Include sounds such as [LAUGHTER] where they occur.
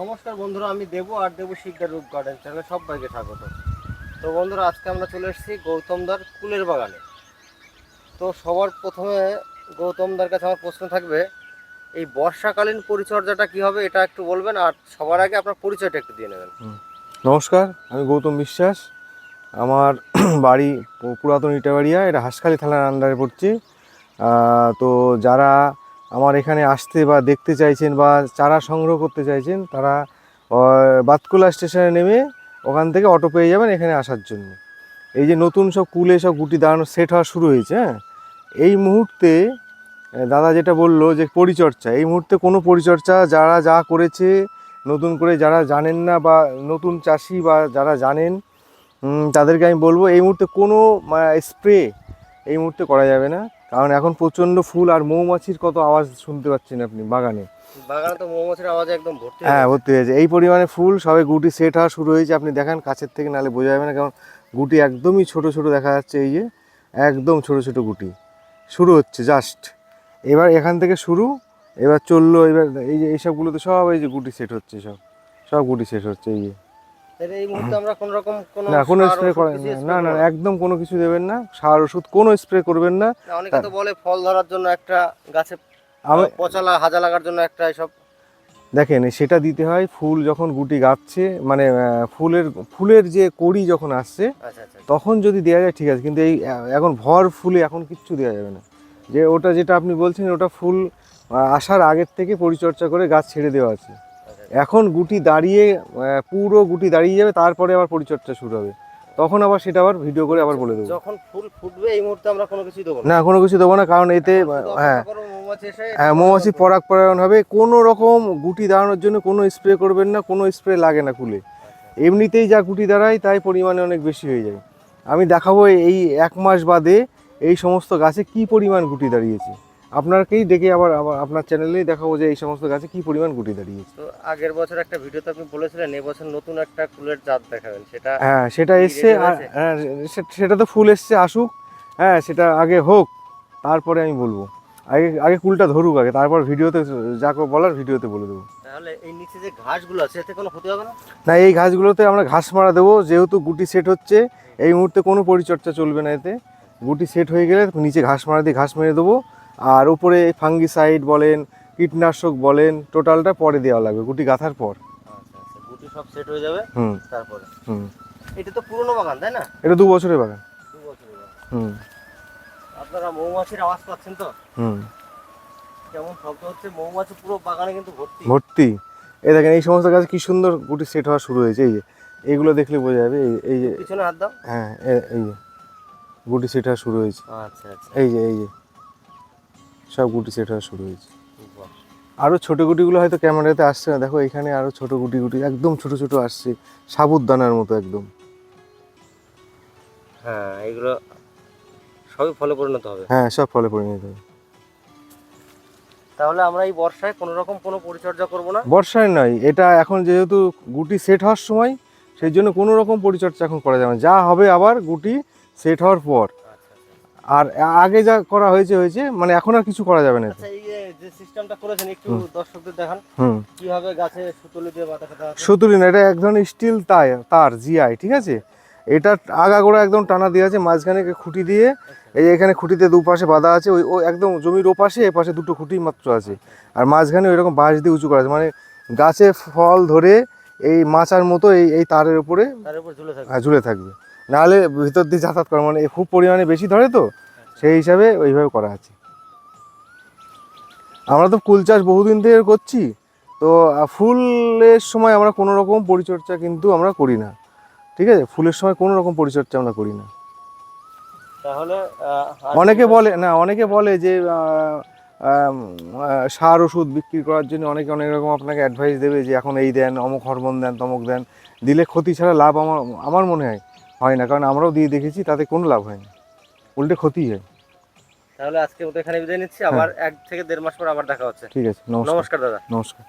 নমস্কার বন্ধুরা, আমি দেব আর দেবু শিকদার রূপ গার্ডেন চ্যানেলে সবাইকে স্বাগত। তো বন্ধুরা, আজকে আমরা চলে এসেছি গৌতমদার কুলের বাগানে। তো সবার প্রথমে গৌতমদার কাছে আমার প্রশ্ন থাকবে, এই বর্ষাকালীন পরিচর্যাটা কি হবে এটা একটু বলবেন আর সবার আগে আপনার পরিচয়টা একটু দিয়ে নেবেন। নমস্কার, আমি গৌতম বিশ্বাস। আমার [CLEARS THROAT] বাড়ি পুরাতন ইটাবাড়িয়া, এটা হাসখালি থানার আন্ডারে পড়ছি। তো যারা আমার এখানে আসতে বা দেখতে চাইছেন বা চারা সংগ্রহ করতে চাইছেন, তারা বাতকুলা স্টেশনে নেমে ওখান থেকে অটো পেয়ে যাবেন এখানে আসার জন্য। এই যে নতুন সব কুলে সব গুটি দাঁড়ানো সেট হওয়া শুরু হয়েছে হ্যাঁ? এই মুহূর্তে দাদা যেটা বলল যে পরিচর্যা, এই মুহূর্তে কোনো পরিচর্যা, যারা যা করেছে, নতুন করে যারা জানেন না বা নতুন চাষি বা যারা জানেন তাদেরকে আমি বলব এই মুহূর্তে কোনো স্প্রে এই মুহূর্তে করা যাবে না। কারণ এখন প্রচণ্ড ফুল আর মৌমাছির কত আওয়াজ শুনতে পাচ্ছেন আপনি বাগানে। বাগানে তো মৌমাছির আওয়াজে একদম ভর্তি হ্যাঁ ভর্তি হয়েছে। এই পরিমাণে ফুল সবে গুটি সেট হওয়া শুরু হয়েছে। আপনি দেখেন কাছের থেকে নালে বোঝা যাবে না কারণ গুটি একদমই ছোট ছোট দেখা যাচ্ছে এই যে একদম ছোট ছোট গুটি। শুরু হচ্ছে জাস্ট এবার এখান থেকে শুরু এবার চলল এবার এই যে এইসবগুলোতে সব এই যে গুটি সেট হচ্ছে সব। সব গুটি সেট হচ্ছে এই যে। এই মুহূর্তে আমরা কোন রকম কোনো না কোনো স্প্রে করেন না না একদম কোনো কিছু দেবেন না। সার ওষুধ কোনো স্প্রে করবেন না। না, অনেকে তো বলে ফল ধরার জন্য একটা গাছে আমি পচা হাজা লাগার জন্য একটা এসব দেখেন সেটা দিতে হয় ফুল যখন গুটি গাচ্ছে মানে ফুলের ফুলের যে কড়ি যখন আসছে আচ্ছা আচ্ছা তখন যদি দেওয়া যায় ঠিক আছে। কিন্তু এই এখন ভর ফুলে এখন কিচ্ছু দেওয়া যাবে না। যে ওটা যেটা আপনি বলছেন ওটা ফুল আসার আগের থেকে পরিচর্যা করে গাছ ছেড়ে দেওয়া আছে। আচ্ছা, এখন গুটি দাঁড়িয়ে পুরো গুটি দাঁড়িয়ে যাবে তারপরে আবার পরিচর্যা শুরু হবে। তখন আবার সেটা আবার ভিডিও করে আবার বলে দেবো। যখন ফুল ফুটবে এই মুহূর্তে আমরা কোনো কিছুই দেবো না। কোনো কিছু দেবো না কারণ এতে হ্যাঁ। হ্যাঁ মৌমাছি পরাগ পরায়ণ হবে। কোনো রকম গুটি দাঁড়ানোর জন্য কোনো স্প্রে করবেন না কোনো স্প্রে লাগে না কুলে এমনিতেই যা গুটি দাঁড়ায় তাই পরিমাণে অনেক বেশি হয়ে যায়। আমি দেখাবো এই এক মাস বাদে এই সমস্ত গাছে কি পরিমাণ গুটি দাঁড়িয়েছে। আপনাকেই ডেকে আবার আবার আপনার চ্যানেলেই দেখাবো যে এই সমস্ত গাছে কি পরিমাণ গুটি দাঁড়িয়েছে। তো আগের বছর একটা ভিডিওতে আপনি বলেছিলেন এবছর নতুন একটা ফুলের জাত দেখাবেন সেটা হ্যাঁ সেটা এসছে আর- হ্যাঁ সেটা তো ফুল এসছে আসুক হ্যাঁ সেটা আগে হোক তারপরে আমি বলব। আগে আগে কুলটা ধরুক আগে তারপর ভিডিওতে যা বলার ভিডিওতে বলে দেবো। তাহলে এই নিচে যে ঘাসগুলো আছে এতে কোনো ক্ষতি হবে না? না এই ঘাসগুলোতে আমরা ঘাস মারা দেবো যেহেতু গুটি সেট হচ্ছে এই মুহূর্তে কোনো পরিচর্যা চলবে না এতে। গুটি সেট হয়ে গেলে নিচে ঘাস মারা দিয়ে ঘাস মেরে দেবো আর উপরে ফাঙ্গিসাইড বলেন কীটনাশক বলেন টোটালটা পরে দেওয়া লাগবে গুটি গাঁথার পর। আচ্ছা আচ্ছা গুটি সব সেট হয়ে যাবে হুম। তারপরে? হুম। এটা তো পুরনো বাগান তাই না? এটা দু বছরের বাগান। দু বছরের বাগান। হুম। আপনারা মৌমাছির আওয়াজ পাচ্ছেন তো? হুম। কেমন শব্দ হচ্ছে? মৌমাছি পুরো বাগানে কিন্তু ভর্তি। ভর্তি। এই দেখেন এই সমস্ত গাছ কি সুন্দর গুটি সেট হওয়া শুরু হয়েছে এই যে। এইগুলো দেখলে বোঝা যাবে এই এই যে। পিছনে হাত দাও। হ্যাঁ এই যে গুটি সেট হওয়া শুরু হয়েছে। আচ্ছা আচ্ছা। এই যে এই যে। সব গুটি সেট হওয়া শুরু হয়েছে। আরও ছোট গুটিগুলো হয়তো ক্যামেরাতে আসছে না। দেখো এখানে আরও ছোট গুটি গুটি একদম ছোট ছোট আসছে। সাবুদানার মতো একদম। হ্যাঁ এগুলো সবই ফলে পরিণত হবে। হ্যাঁ সব ফলে পরিণত হবে। তাহলে আমরা এই বর্ষায় কোনো রকম কোনো পরিচর্যা করব না? বর্ষায় নয় এটা এখন যেহেতু গুটি সেট হওয়ার সময় সেই জন্য কোনো রকম পরিচর্যা এখন করা যাবে না। যা হবে আবার গুটি সেট হওয়ার পর। আর আগে যা করা হয়েছে হয়েছে মানে এখন আর কিছু করা যাবে না। আচ্ছা এই যে সিস্টেমটা করেছেন একটু দর্শকদের দেখান। কীভাবে গাছে সুতলি দিয়ে কাটা সুতুলি না এটা এক ধরনের স্টিল তার তার জিআই ঠিক আছে? এটা আগাগোড়া একদম টানা দিয়ে আছে মাঝখানে খুঁটি দিয়ে এই এখানে খুঁটিতে দুপাশে বাঁধা আছে ওই ও একদম জমির ওপাশে এপাশে দুটো খুঁটি মাত্র আছে। আর মাঝখানে ওই রকম বাঁশ দিয়ে উঁচু করা আছে মানে গাছে ফল ধরে এই মাচার মতো এই এই তারের উপরে ঝুলে থাকবে। ঝুলে থাকবে। নাহলে ভিতর দিয়ে যাতায়াত করা মানে খুব পরিমাণে বেশি ধরে তো সেই হিসাবে ওইভাবে করা আছে। আমরা তো ফুল চাষ বহুদিন থেকে করছি তো ফুলের সময় আমরা কোনো রকম পরিচর্যা কিন্তু আমরা করি না। ঠিক আছে? ফুলের সময় কোনো রকম পরিচর্যা আমরা করি না। তাহলে অনেকে বলে না অনেকে বলে যে সার ওষুধ বিক্রি করার জন্য অনেকে অনেক রকম আপনাকে অ্যাডভাইস দেবে যে এখন এই দেন অমুক হরমোন দেন তমুক দেন দিলে ক্ষতি ছাড়া লাভ আমার আমার মনে হয়। হয় না কারণ আমরাও দিয়ে দেখেছি তাতে কোনো লাভ হয় না উল্টে ক্ষতি হয়। তাহলে আজকে মতো এখানে বিদায় নিচ্ছি আবার এক থেকে দেড় মাস পর আবার দেখা হচ্ছে। ঠিক আছে নমস্কার দাদা। নমস্কার।